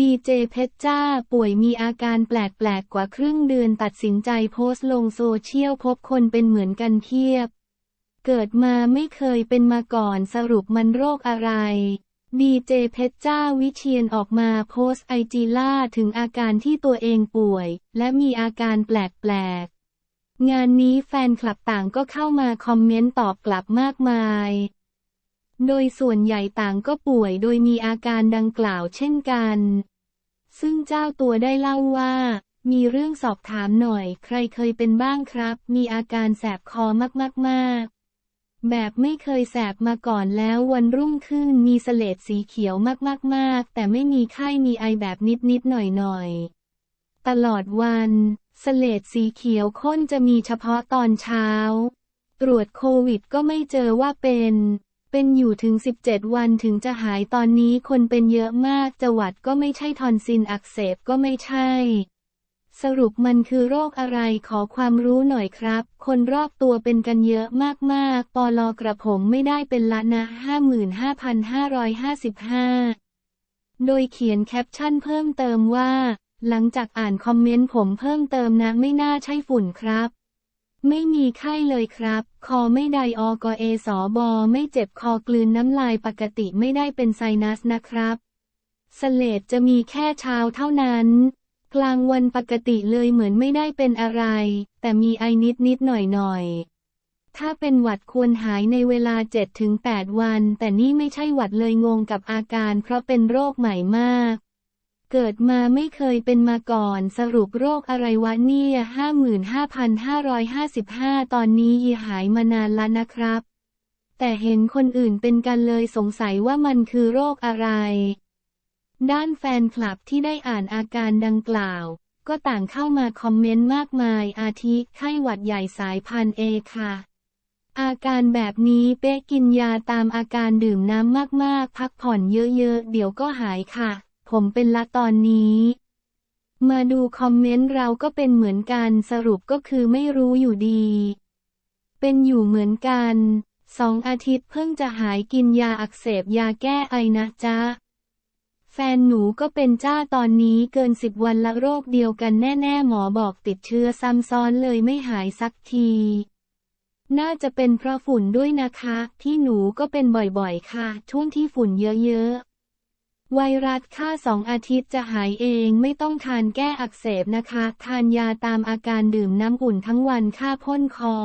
ดีเจเพชรจ้าป่วยมีอาการแปลกๆกว่าครึ่งเดือนตัดสินใจโพสต์ลงโซเชียลพบคนเป็นเหมือนกันเพียบ เกิดมาไม่เคยเป็นมาก่อนสรุปมันโรคอะไร ดีเจเพชรจ้าวิเชียนออกมาโพสต์ไอจีล่าถึงอาการที่ตัวเองป่วย และมีอาการแปลกๆ งานนี้แฟนคลับต่างก็เข้ามาคอมเมนต์ตอบกลับมากมาย โดยส่วนใหญ่ต่างก็ป่วยโดยมีอาการดังกล่าวเช่นกัน ซึ่งเจ้าตัวได้เล่าว่า มีเรื่องสอบถามหน่อย ใครเคยเป็นบ้างครับ มีอาการแสบคอมากๆแบบไม่เคยแสบมาก่อนแล้ววันรุ่งขึ้นมีเสลดสีเขียวมากๆแต่ไม่มีไข้มีไอแบบนิด ๆ หน่อย ๆ ตลอดวันเสลดสีเขียวข้นจะมีเฉพาะตอนเช้า ตรวจโควิดก็ไม่เจอว่าเป็น เป็นอยู่ถึง 17 วันถึงจะหายตอนนี้คนเป็นเยอะมากจะหวัดก็ไม่ใช่ทอนซิลอักเสบก็ไม่ใช่ สรุปมันคือโรคอะไรขอความรู้หน่อยครับ คนรอบตัวเป็นกันเยอะมากๆปลอกระผมไม่ได้เป็นละนะ 55,555 โดยเขียนแคปชั่นเพิ่มเติมว่า หลังจากอ่านคอมเมนต์ผมเพิ่มเติมนะไม่น่าใช่ฝุ่นครับ ไม่มีไข้เลยครับ คอไม่ไดออกเอสอบอ ไม่เจ็บคอกลืนน้ำลายปกติไม่ได้เป็นไซนัสนะครับ สเลดจะมีแค่เช้าเท่านั้น กลางวันปกติเลยเหมือนไม่ได้เป็นอะไร แต่มีไอนิดนิดหน่อยหน่อยถ้าเป็นหวัดควรหายในเวลา 7-8 วัน แต่นี่ไม่ใช่หวัดเลยงงกับอาการเพราะเป็นโรคใหม่มาก เกิดมาไม่เคยเป็นมาก่อน สรุปโรคอะไรวะเนี่ย55,555 ตอนนี้ยีหายมานานแล้วนะครับ แต่เห็นคนอื่นเป็นกันเลยสงสัยว่ามันคือโรคอะไร ด้านแฟนคลับที่ได้อ่านอาการดังกล่าว ก็ต่างเข้ามาคอมเมนต์มากมาย อาทิไข้หวัดใหญ่สายพันเอค่ะ อาการแบบนี้เป๊ะกินยาตามอาการดื่มน้ำมากๆ พักผ่อนเยอะๆ เดี๋ยวก็หายค่ะ ผมเป็นละตอนนี้ มาดูคอมเมนต์เราก็เป็นเหมือนกันสรุปก็คือไม่รู้อยู่ดี เป็นอยู่เหมือนกันสองอาทิตย์เพิ่งจะหายกินยาอักเสบยาแก้ไอนะจ๊ะ แฟนหนูก็เป็นจ้าตอนนี้เกินสิบวันละโรคเดียวกันแน่ๆหมอบอกติดเชื้อซ้ำซ้อนเลยไม่หายสักที น่าจะเป็นเพราะฝุ่นด้วยนะคะ ที่หนูก็เป็นบ่อยๆค่ะ ช่วงที่ฝุ่นเยอะๆ ไวรัสค่าสองอาทิตย์จะหายเองไม่ต้องทานแก้อักเสบนะคะ ทานยาตามอาการดื่มน้ำอุ่นทั้งวันค่าพ่นคอ